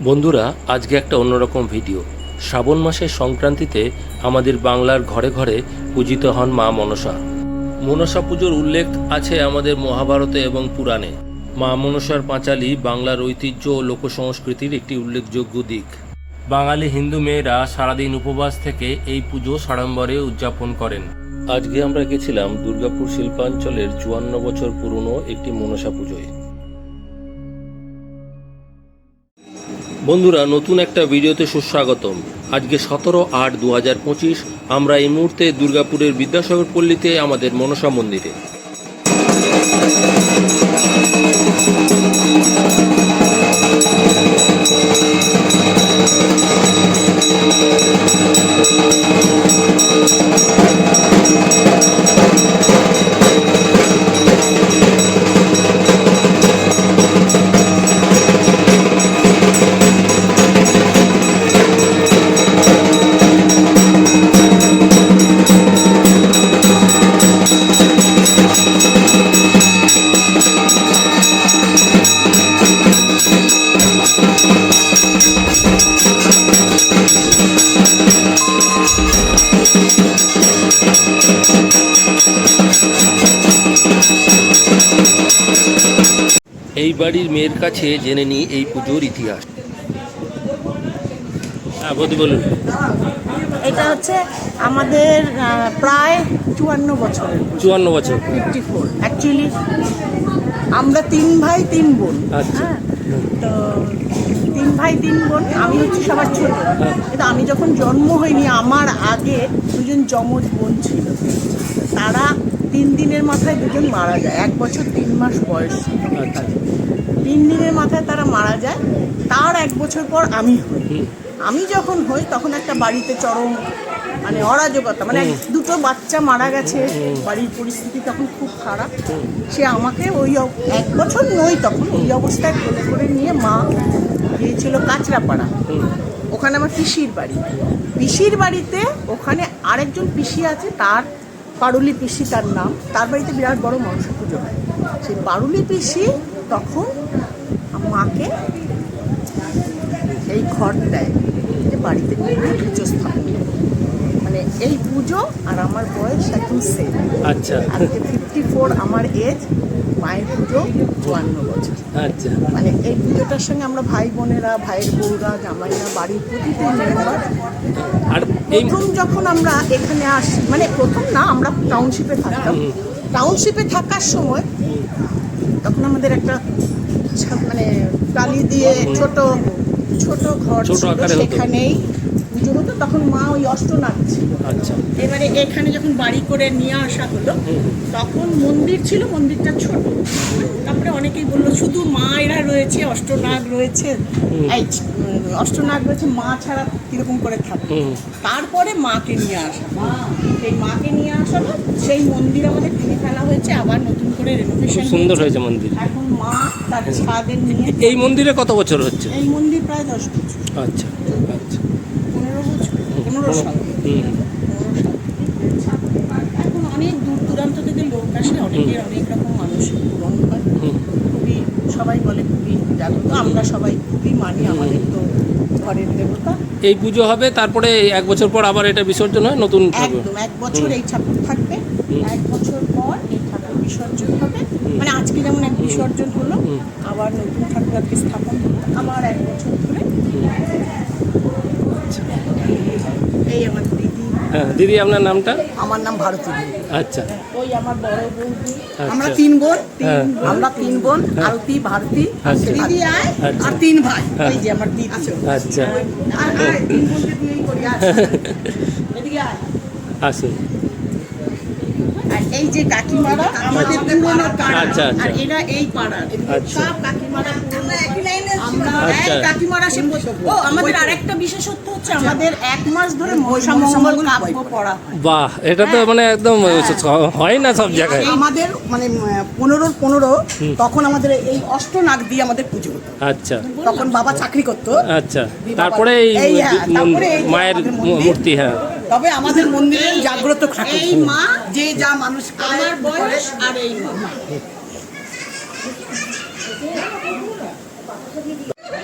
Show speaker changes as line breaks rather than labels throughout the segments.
বন্ধুরা, আজকে একটা অন্যরকম ভিডিও। শ্রাবণ মাসের সংক্রান্তিতে আমাদের বাংলার ঘরে ঘরে পূজিত হন মা মনসা। মনসা পুজোর উল্লেখ আছে আমাদের মহাভারতে এবং পুরাণে। মা মনসার পাঁচালী বাংলার ঐতিহ্য ও লোকসংস্কৃতির একটি উল্লেখযোগ্য দিক। বাঙালি হিন্দু মেয়েরা সারাদিন উপবাস থেকে এই পুজো সাড়ম্বরে উদযাপন করেন। আজকে আমরা গেছিলাম দুর্গাপুর শিল্পাঞ্চলের চুয়ান্ন বছর পুরনো একটি মনসা পুজোয়। বন্ধুরা, নতুন একটা ভিডিওতে সুস্বাগতম। আজকে সতেরো আট দু হাজার পঁচিশ, আমরা এই মুহূর্তে দুর্গাপুরের বিদ্যাসাগর পল্লীতে আমাদের মনসা মন্দিরে। এই বাড়ির মেয়ের কাছে জেনে নিই এই পুজোর ইতিহাস। হ্যাঁ বৌদি বলুন।
এটা হচ্ছে আমাদের প্রায় চুয়ান্ন বছরের
চুয়ান্ন বছর।
ফিফটি ফোর অ্যাকচুয়ালি আমরা তিন ভাই তিন বোন।
আচ্ছা।
তো তিন ভাই তিন বোন আমি হচ্ছে সবার ছোট। কিন্তু আমি যখন জন্ম হইনি আমার আগে দুজন যমজ বোন ছিল। তারা তিন দিনের মাথায় দুজন মারা যায়। এক বছর তিন মাস বয়স।
আচ্ছা।
তিন দিনের মাথায় তারা মারা যায়। তার এক বছর পর আমি হই। আমি যখন হই তখন একটা বাড়িতে চরম মানে অরাজকতা মানে দুটো বাচ্চা মারা গেছে বাড়ির পরিস্থিতি তখন খুব খারাপ। সে আমাকে ওই এক বছর নই তখন ওই অবস্থায় কোলে করে নিয়ে মা গিয়েছিল কাঁচরাপাড়া। ওখানে আমার পিসির বাড়ি। পিসির বাড়িতে ওখানে আরেকজন পিসি আছে তার পারুলি পিসি তার নাম। তার বাড়িতে বিরাট বড় মনসা পুজো হয়। সেই পারুলি পিসি তখন মাকে এই ঘর দেয় বাড়িতে নিয়ে পুজো স্থাপন। মানে এই পুজো আর আমার বয়স এখন সেম
আচ্ছা।
আজকে ফিফটি ফোর আমার এজ মায়ের পুজো চুয়ান্ন বছর।
আচ্ছা।
মানে এই পুজোটার সঙ্গে আমরা ভাই বোনেরা ভাইয়ের বউরা জামাইরা বাড়ির প্রতিটি মেম্বার।
আর
প্রথম যখন আমরা এখানে আসি মানে প্রথম না আমরা টাউনশিপে থাকতাম। টাউনশিপে থাকার সময় তখন আমাদের একটা মানে টালি দিয়ে ছোট ছোট ঘর
ছোট
ছিল। সেখানেই পুজো হতো তখন মা ওই অষ্টনাগ ছিল
আচ্ছা।
এবারে এখানে যখন বাড়ি করে নিয়ে আসা হলো তখন মন্দির ছিল মন্দিরটা ছোট। তারপরে অনেকেই বলল শুধু মায়েরা রয়েছে অষ্টনাগ রয়েছে। অষ্টনাগ রয়েছে মা ছাড়া কীরকম করে থাকে? তারপরে মাকে নিয়ে আসা সেই মাকে নিয়ে আসা হলো, সেই মন্দির আমাদের ভেঙে ফেলা হয়েছে আবার নতুন করে রেনোভেশন
সুন্দর হয়েছে। মন্দির।
এখন মা তার ছাদে নিয়ে
এই মন্দিরে কত বছর হচ্ছে?
এই মন্দির প্রায় দশ বছর।
আচ্ছা।
পনেরো সাল এখন অনেক দূর দূরান্ত থেকে লোক আসে অনেকের অনেক রকম মানসিক পূরণ হয় খুবই সবাই বলে খুবই জাগ্রত আমরা সবাই খুবই মানি আমাদের তো ঘরের দেবতা
এই পুজো হবে তারপরে এক বছর পর আবার এটা বিসর্জন হয় নতুন
একদম এক বছর এই ঠাকুর থাকবে এক বছর পর এই ঠাকুর বিসর্জন হবে। মানে আজকে যেমন এক বিসর্জন হলো আবার নতুন ঠাকুর আজকে স্থাপন আবার এক বছর ধরে। এই আমার দিদি
হ্যাঁ দিদি আপনার নামটা
আমার নাম ভারতী
আচ্ছা
ওই আমার বড় বৌদি
আচ্ছা।
আমরা তিন বোন
হ্যাঁ।
আমরা তিন বোন আলতি ভারতী
আচ্ছা।
দিদি আয়
আচ্ছা।
আর তিন ভাই
হ্যাঁ।
এই যে আমার দিদি
আচ্ছা
আর তিন বোনকে দিয়েই করি আয়। এদিকে আয়।
আসুন
আর এই যে কাকিমারা আমাদের পুরনো পাড়া
আচ্ছা, আচ্ছা।
আর এরা এই পাড়ার। সব কাকিমারা
আচ্ছা।
এই কাকিমারা সে ও আমাদের আরেকটা বিশেষত্ব হচ্ছে আমাদের এক মাস ধরে মশা মঙ্গল কাব্য পড়া
বাহ এটা তো মানে একদম হয়। না সব জায়গায়।
আমাদের মানে পনেরোর পনেরো তখন আমাদের এই অষ্টনাগ দিয়ে আমাদের পুজো হতো।
আচ্ছা।
তখন বাবা চাকরি করতো।
আচ্ছা। তারপরে এই
হ্যাঁ,
মায়ের মূর্তি হ্যাঁ।
তবে আমাদের মন্দিরে জাগ্রত থাকে
এই মা
যে যা মানুষ
আমার বয়স আর এই মা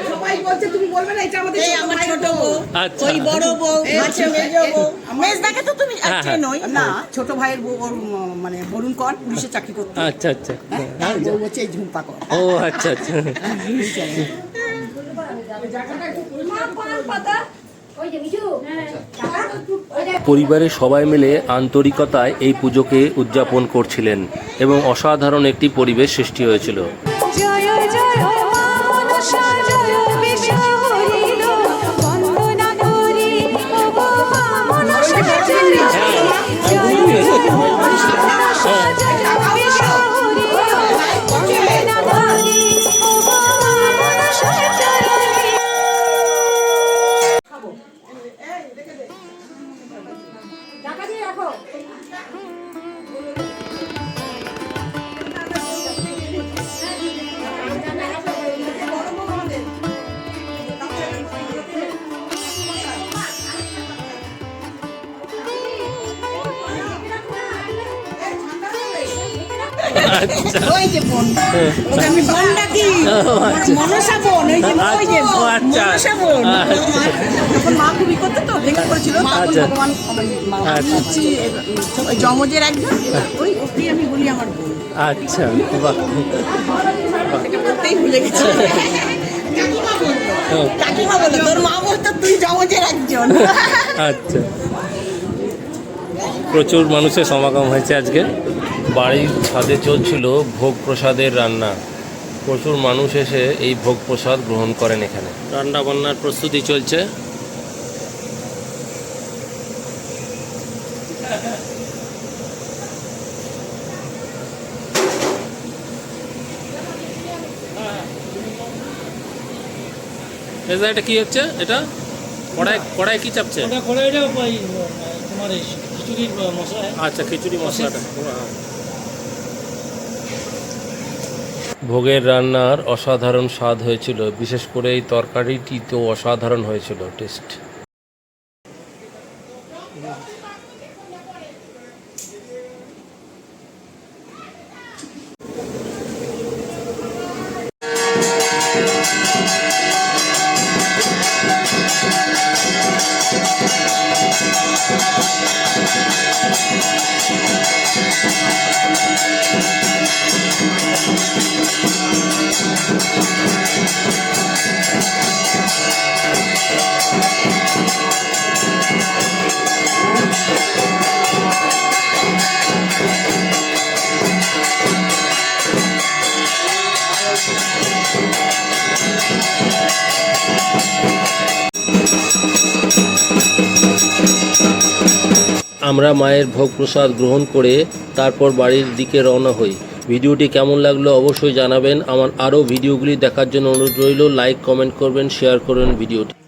সবাই ভাই বলছে তুমি বলবে না এটা আমাদের
আমার ছোট বউ।
আচ্ছা।
ওই বড় বউ আছে মেজ বউ। মেজদাকে তো তুমি
হ্যাঁ,
আচ্ছা
হ্যাঁ।
নই
না ছোট ভাইয়ের বউ মানে বরুণ কর পুলিশে চাকরি করতে।
আচ্ছা আচ্ছা।
হ্যাঁ, বউ হচ্ছে এই ঝুম্পা কর।
ও আচ্ছা আচ্ছা। পরিবারের সবাই মিলে আন্তরিকতায় এই পুজোকে উদযাপন করছিলেন এবং অসাধারণ একটি পরিবেশ সৃষ্টি হয়েছিল।
জয় জয়
যে বোন। ওকে আমি বোন ডাকি
আচ্ছা।
মনসা বোন ওই যে ওই যে। মনসা বোন।
মা খুবই করতে তো ভেঙে পড়েছিল তখন। ভগবান আমার মা আমি। হচ্ছি জমজের একজন ওই ওকেই আমি বলি আমার বোন
বাহ।
বলতেই ভুলে গেছি। কাকিমা বলতো। তোর মা বলতো তুই জমজের একজন।
আচ্ছা। প্রচুর মানুষের সমাগম হয়েছে আজকে। বাড়ির ছাদে চলছিল ভোগ প্রসাদের রান্না। প্রচুর মানুষ এসে এই ভোগ প্রসাদ গ্রহণ করেন এখানে। রান্না বান্নার প্রস্তুতি চলছে। এটা কি হচ্ছে? এটা? কড়াই কড়াই কি চাপছে?
তোমার খিচুড়ির মশলা।
আচ্ছা খিচুড়ি মশলাটা। ভোগের রান্নার অসাধারণ স্বাদ হয়েছিল। বিশেষ করে এই তরকারিটি তো অসাধারণ হয়েছিল টেস্ট। আমরা মায়ের ভোগ প্রসাদ গ্রহণ করে তারপর বাড়ির দিকে রওনা হই। ভিডিওটি কেমন লাগল অবশ্যই জানাবেন। আমার আরও ভিডিওগুলি দেখার জন্য অনুরোধ রইল। লাইক, কমেন্ট করবেন, শেয়ার করবেন ভিডিওটি।